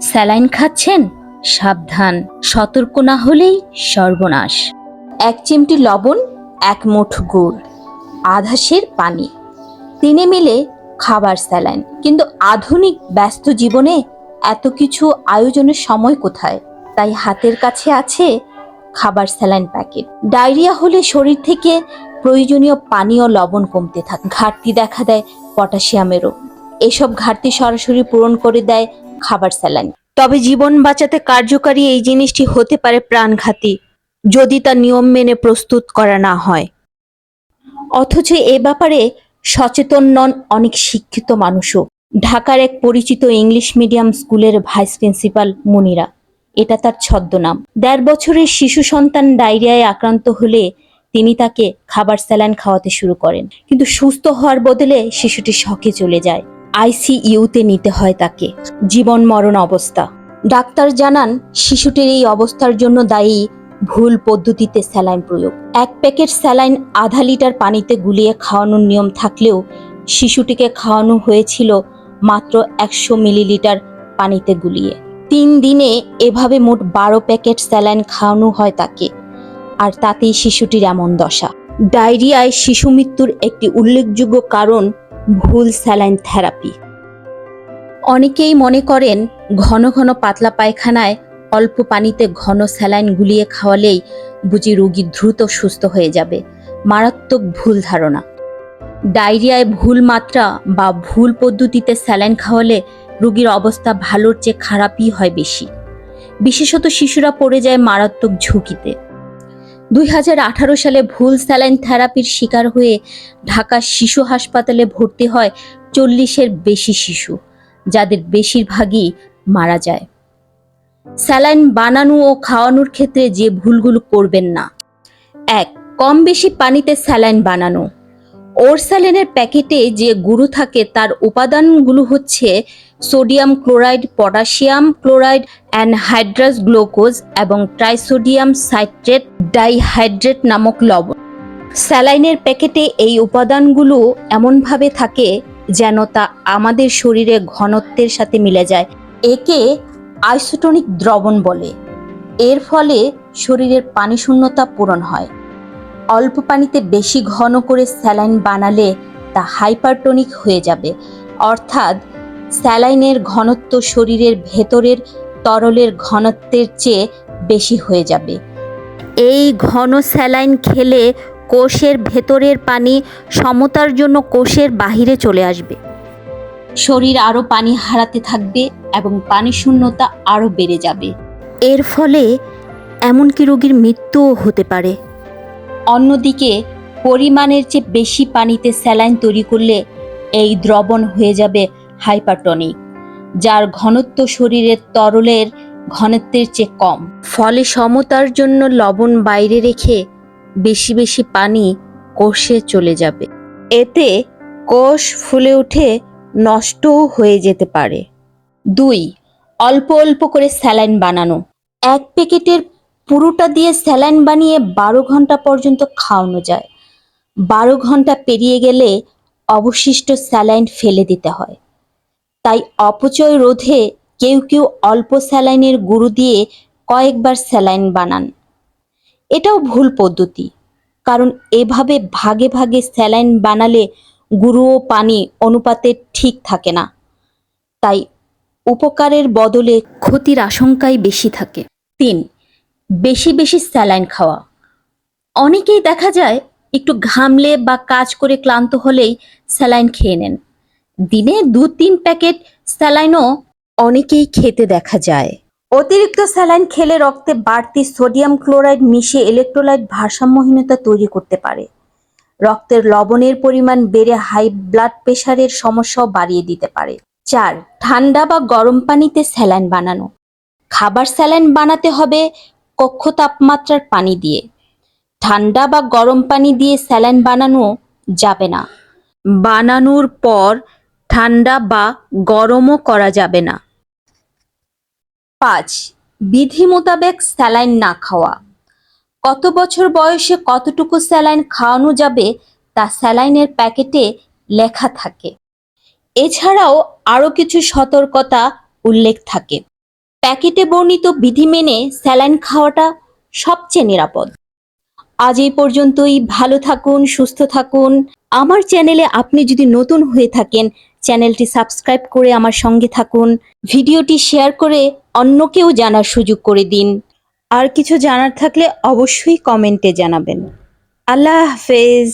Saline খাচ্ছেন? সাবধান। সতর্ক না হলেই সর্বনাশ। এক চিমটি লবণ, এক মুঠ গুড়, আধা সের পানি। তিনে মিলে খাবার স্যালাইন। কিন্তু আধুনিক ব্যস্ত জীবনে এত কিছু আয়োজনের সময় কোথায়? তাই হাতের কাছে আছে খাবার স্যালাইন প্যাকেট। ডায়রিয়া হলে শরীর থেকে প্রয়োজনীয় পানি ও লবণ কমতে থাকে। ঘাটতি দেখা দেয় পটাশিয়ামেরও। এসব ঘাটতি সরাসরি পূরণ করে দেয় খাবার স্যালাইন। তবে জীবন বাঁচাতে কার্যকারী এই জিনিসটি হতে পারে প্রাণঘাতী, যদি তা নিয়ম মেনে প্রস্তুত করা না হয়। অথচ এ ব্যাপারে সচেতন নন অনেক শিক্ষিত মানুষও। ঢাকার এক পরিচিত ইংলিশ মিডিয়াম স্কুলের ভাইস প্রিন্সিপাল মুনিরা, এটা তার ছদ্মনাম। দেড় বছরের শিশু সন্তান ডায়রিয়ায় আক্রান্ত হলে তিনি তাকে খাবার স্যালাইন খাওয়াতে শুরু করেন। কিন্তু সুস্থ হওয়ার বদলে শিশুটি শখে চলে যায়। আইসিইউতে নিতে হয় তাকে। জীবন মরণ অবস্থা। ডাক্তার জানান, শিশুটির এই অবস্থার জন্য দায়ী ভুল পদ্ধতিতে স্যালাইন প্রয়োগ। এক প্যাকেট স্যালাইন আধা লিটার পানিতে গুলিয়ে খাওয়ানোর নিয়ম থাকলেও শিশুটিকে খাওয়ানো হয়েছিল মাত্র একশো মিলিলিটার পানিতে গুলিয়ে। তিন দিনে এভাবে মোট বারো প্যাকেট স্যালাইন খাওয়ানো হয় তাকে, আর তাতেই শিশুটির এমন দশা। ডায়রিয়ায় শিশু মৃত্যুর একটি উল্লেখযোগ্য কারণ ভুল স্যালাইন থেরাপি। অনেকেই মনে করেন, ঘন ঘন পাতলা পায়খানায় অল্প পানিতে ঘন স্যালাইন গুলিয়ে খাওয়ালেই বুঝি রোগী দ্রুত সুস্থ হয়ে যাবে। মারাত্মক ভুল ধারণা। ডায়রিয়ায় ভুল মাত্রা বা ভুল পদ্ধতিতে স্যালাইন খাওয়ালে রোগীর অবস্থা ভালোর চেয়ে খারাপই হয় বেশি। বিশেষত শিশুরা পড়ে যায় মারাত্মক ঝুঁকিতে। দুই হাজার আঠারো সালে ভুল স্যালাইন থেরাপির শিকার হয়ে ঢাকা শিশু হাসপাতালে ভর্তি হয় চল্লিশের বেশি শিশু, যাদের বেশিরভাগই মারা যায়। স্যালাইন বানানো ও খাওয়ানোর ক্ষেত্রে যে ভুলগুলো করবেন না। এক কম বেশি পানিতে স্যালাইন বানানো। ওর স্যালাইনের প্যাকেটে যে গুঁড়ো থাকে তার উপাদানগুলো হচ্ছে sodium chloride, potassium chloride, anhydrous glucose এবং ট্রাইসোডিয়াম সাইট্রেট ডাইহাইড্রেট নামক লবণ। স্যালাইনের প্যাকেটে এই উপাদানগুলো এমনভাবে থাকে যেন তা আমাদের শরীরে ঘনত্বের সাথে মিলে যায়। একে আইসোটনিক দ্রবণ বলে। এর ফলে শরীরের পানি শূন্যতা পূরণ হয়। অল্প পানিতে বেশি ঘন করে স্যালাইন বানালে তা হাইপারটনিক হয়ে যাবে। অর্থাৎ স্যালাইনের ঘনত্ব শরীরের ভেতরের তরলের ঘনত্বের চেয়ে বেশি হয়ে যাবে। এই ঘন স্যালাইন খেলে কোষের ভেতরের পানি সমতার জন্য কোষের বাহিরে চলে আসবে। শরীর আরও পানি হারাতে থাকবে এবং পানি শূন্যতা আরও বেড়ে যাবে। এর ফলে এমনকি রোগীর মৃত্যুও হতে পারে। অন্যদিকে পরিমাণের চেয়ে বেশি পানিতে স্যালাইন তৈরি করলে এই দ্রবণ হয়ে যাবে হাইপারটনিক যার ঘনত্ব শরীরের তরলের ঘনত্বের চেয়ে কম। ফলে সমতার জন্য লবণ বাইরে রেখে বেশি বেশি পানি কোষে চলে যাবে। এতে কোষ ফুলে উঠে নষ্টও হয়ে যেতে পারে। দুই অল্প অল্প করে স্যালাইন বানানো। এক প্যাকেটের পুরোটা দিয়ে স্যালাইন বানিয়ে বারো ঘণ্টা পর্যন্ত খাওয়ানো যায়। বারো ঘণ্টা পেরিয়ে গেলে অবশিষ্ট স্যালাইন ফেলে দিতে হয়। তাই অপচয় রোধে কেউ কেউ অল্প স্যালাইনের গুঁড়ো দিয়ে কয়েকবার স্যালাইন বানান। এটাও ভুল পদ্ধতি, কারণ এভাবে ভাগে ভাগে স্যালাইন বানালে গুঁড়ো ও পানি অনুপাতে ঠিক থাকে না। তাই উপকারের বদলে ক্ষতির আশঙ্কাই বেশি থাকে। তিন, বেশি বেশি স্যালাইন খাওয়া। অনেকেই দেখা যায় একটু ঘামলে বা কাজ করে ক্লান্ত হলেই স্যালাইন খেয়ে নেন। দিনে দু তিন প্যাকেট স্যালাইনও অনেকেই খেতে দেখা যায়। অতিরিক্ত স্যালাইন খেলে রক্তে বাড়তি সোডিয়াম ক্লোরাইড মিশে ইলেকট্রোলাইট ভারসাম্যহীনতা তৈরি করতে পারে। রক্তের লবণের পরিমাণ বেড়ে হাই ব্লাড প্রেশারের সমস্যাও বাড়িয়ে দিতে পারে। চার, ঠান্ডা বা গরম পানিতে স্যালাইন বানানো। খাবার স্যালাইন বানাতে হবে কক্ষ তাপমাত্রার পানি দিয়ে। ঠান্ডা বা গরম পানি দিয়ে স্যালাইন বানানো যাবে না। বানানোর পর ঠান্ডা বা গরমও করা যাবে না। পাঁচ, বিধি মোতাবেক স্যালাইন না খাওয়া। কত বছর বয়সে কতটুকু স্যালাইন খাওয়ানো যাবে তা স্যালাইনের প্যাকেটে লেখা থাকে। এছাড়াও আরও কিছু সতর্কতা উল্লেখ থাকে। প্যাকেটে বর্ণিত বিধি মেনে স্যালাইন খাওয়াটা সবচেয়ে নিরাপদ। আজ এই পর্যন্তই। ভালো থাকুন, সুস্থ থাকুন। আমার চ্যানেলে আপনি যদি নতুন হয়ে থাকেন চ্যানেলটি সাবস্ক্রাইব করে আমার সঙ্গে থাকুন। ভিডিওটি শেয়ার করে অন্যকেও জানার সুযোগ করে দিন। আর কিছু জানার থাকলে অবশ্যই কমেন্টে জানাবেন। আল্লাহ হাফেজ।